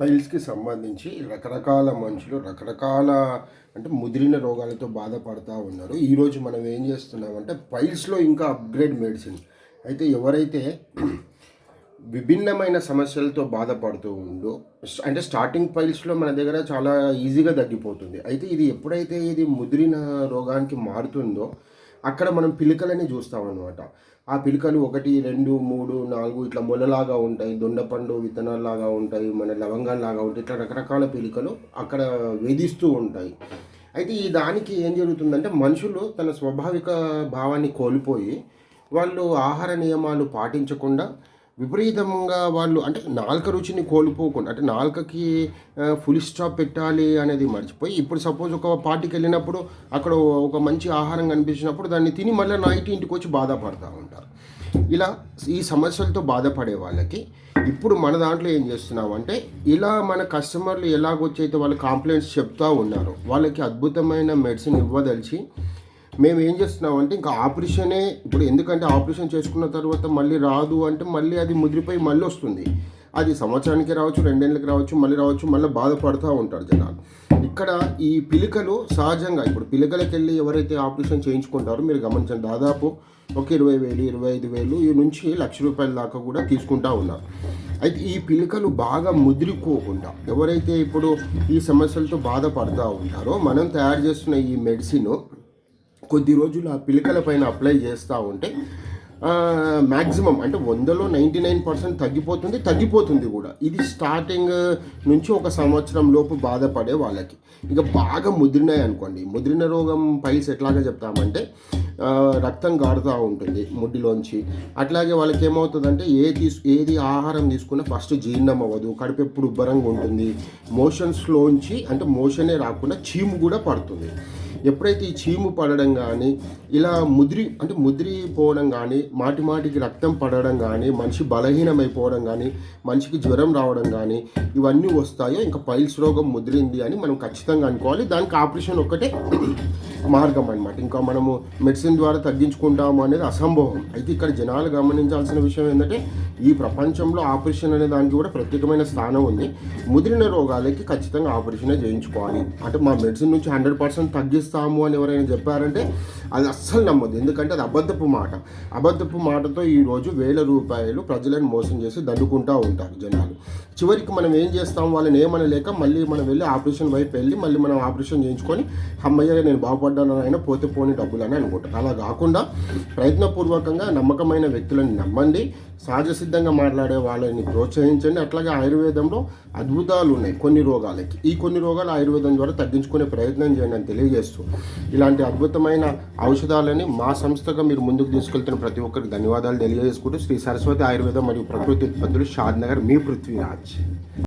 పైల్స్కి సంబంధించి రకరకాల మనుషులు రకరకాల అంటే ముదిరిన రోగాలతో బాధపడుతూ ఉన్నారు. ఈరోజు మనం ఏం చేస్తున్నామంటే పైల్స్లో ఇంకా అప్గ్రేడ్ మెడిసిన్. అయితే ఎవరైతే విభిన్నమైన సమస్యలతో బాధపడుతూ ఉందో అంటే స్టార్టింగ్ పైల్స్లో మన దగ్గర చాలా ఈజీగా తగ్గిపోతుంది. అయితే ఇది ఎప్పుడైతే ఇది ముదిరిన రోగానికి మారుతుందో అక్కడ మనం పిలికలని చూస్తాం అనమాట ఆ పిలికలు ఒకటి రెండు మూడు నాలుగు ఇట్లా మొలలాగా ఉంటాయి. దొండపండు విత్తనాల్లాగా ఉంటాయి. మన లవంగాల్లాగా ఉంటాయి. ఇట్లా రకరకాల పిలికలు అక్కడ వేధిస్తూ ఉంటాయి. అయితే ఈ దానికి ఏం జరుగుతుందంటే మనుషులు తన స్వాభావిక భావాన్ని కోల్పోయి వాళ్ళు ఆహార నియమాలు పాటించకుండా విపరీతంగా వాళ్ళు అంటే నాలుక రుచిని కోల్పోకుండా అంటే నాలుకకి ఫుల్ స్టాప్ పెట్టాలి అనేది మర్చిపోయి ఇప్పుడు సపోజ్ ఒక పార్టీకి వెళ్ళినప్పుడు అక్కడ ఒక మంచి ఆహారం కనిపించినప్పుడు దాన్ని తిని మళ్ళీ నైట్ ఇంటికి వచ్చి బాధపడుతూ ఉంటారు. ఇలా ఈ సమస్యలతో బాధపడే వాళ్ళకి ఇప్పుడు మన దాంట్లో ఏం చేస్తున్నామంటే ఇలా మన కస్టమర్లు ఎలాగొచ్చి అయితే వాళ్ళు కాంప్లైంట్స్ చెప్తూ ఉన్నారు వాళ్ళకి అద్భుతమైన మెడిసిన్ ఇవ్వదలిచి మేము ఏం చేస్తున్నాం అంటే ఇంకా ఆపరేషనే ఇప్పుడు ఎందుకంటే ఆపరేషన్ చేసుకున్న తర్వాత మళ్ళీ రాదు అంటే మళ్ళీ అది ముదిరిపోయి మళ్ళీ వస్తుంది. అది సంవత్సరానికి రావచ్చు రెండేళ్ళకి రావచ్చు మళ్ళీ రావచ్చు మళ్ళీ బాధపడుతూ ఉంటారు జనాలు. ఇక్కడ ఈ పిలికలు సహజంగా ఇప్పుడు పిలికలకి వెళ్ళి ఎవరైతే ఆపరేషన్ చేయించుకుంటారో మీరు గమనించండి దాదాపు ఒక ఇరవై వేలు ఇరవై ఐదు వేలు ఈ నుంచి లక్ష రూపాయల దాకా కూడా తీసుకుంటా ఉన్నారు. అయితే ఈ పిలికలు బాగా ముదిరిపోకుండా ఎవరైతే ఇప్పుడు ఈ సమస్యలతో బాధపడుతూ ఉంటారో మనం తయారు చేస్తున్న ఈ మెడిసిన్ కొద్ది రోజులు ఆ పిలికల పైన అప్లై చేస్తూ ఉంటే మ్యాక్సిమం అంటే వందలో నైంటీ నైన్ పర్సెంట్ తగ్గిపోతుంది తగ్గిపోతుంది కూడా. ఇది స్టార్టింగ్ నుంచి ఒక సంవత్సరం లోపు బాధపడే వాళ్ళకి. ఇక బాగా ముదిరినాయి అనుకోండి. ముదిరిన రోగం పైల్స్ ఎట్లాగా చెప్తామంటే రక్తం గారుతూ ఉంటుంది ముడ్డిలోంచి. అట్లాగే వాళ్ళకి ఏమవుతుందంటే ఏ తీసు ఏది ఆహారం తీసుకున్నా ఫస్ట్ జీర్ణం అవ్వదు కడుపు ఎప్పుడు ఉబ్బరంగా ఉంటుంది. మోషన్స్లోంచి అంటే మోషనే రాకుండా చీము కూడా పడుతుంది. ఎప్పుడైతే ఈ చీము పడడం కానీ ఇలా ముదిరి అంటే ముదిరిపోవడం కానీ మాటి మాటికి రక్తం పడడం కానీ మనిషి బలహీనమైపోవడం కానీ మనిషికి జ్వరం రావడం కానీ ఇవన్నీ వస్తాయో? ఇంకా పైల్స్ రోగం ముదిరింది అని మనం ఖచ్చితంగా అనుకోవాలి. దానికి ఆపరేషన్ ఒక్కటే. మార్గం అనమాట ఇంకా మనము మెడిసిన్ ద్వారా తగ్గించుకుంటాము అనేది అసంభవం. అయితే ఇక్కడ జనాలు గమనించాల్సిన విషయం ఏంటంటే ఈ ప్రపంచంలో ఆపరేషన్ అనే దానికి కూడా ప్రత్యేకమైన స్థానం ఉంది. ముదిరిన రోగాలకి ఖచ్చితంగా ఆపరేషనే చేయించుకోవాలి. అంటే మా మెడిసిన్ నుంచి హండ్రెడ్ పర్సెంట్ తగ్గిస్తాము అని ఎవరైనా చెప్పారంటే అది అస్సలు నమ్మదు ఎందుకంటే అది అబద్ధపు మాట. అబద్ధపు మాటతో ఈరోజు వేల రూపాయలు ప్రజలను మోసం చేసి దండుకుంటూ ఉంటారు జనాలు. చివరికి మనం ఏం చేస్తాం? వాళ్ళని ఏమనలేక మళ్ళీ మనం వెళ్ళి ఆపరేషన్ వైపు వెళ్ళి మళ్ళీ మనం ఆపరేషన్ చేయించుకొని అమ్మయ్య నేను బాగుపడి అయినా పోతే పోని డబ్బులు అని అలా కాకుండా ప్రయత్నపూర్వకంగా నమ్మకమైన వ్యక్తులను నమ్మండి. సహజ సిద్ధంగా మాట్లాడే వాళ్ళని ప్రోత్సహించండి. అట్లాగే ఆయుర్వేదంలో అద్భుతాలు ఉన్నాయి కొన్ని రోగాలకి. ఈ కొన్ని రోగాలు ఆయుర్వేదం ద్వారా తగ్గించుకునే ప్రయత్నం చేయండి అని తెలియజేస్తూ ఇలాంటి అద్భుతమైన ఔషధాలని మా సంస్థగా మీరు ముందుకు తీసుకెళ్తున్న ప్రతి ఒక్కరికి ధన్యవాదాలు తెలియజేసుకుంటూ శ్రీ సరస్వతి ఆయుర్వేదం మరియు ప్రకృతి ఉత్పత్తులు షాద్ నగర్ మీ పృథ్వీరాజ్.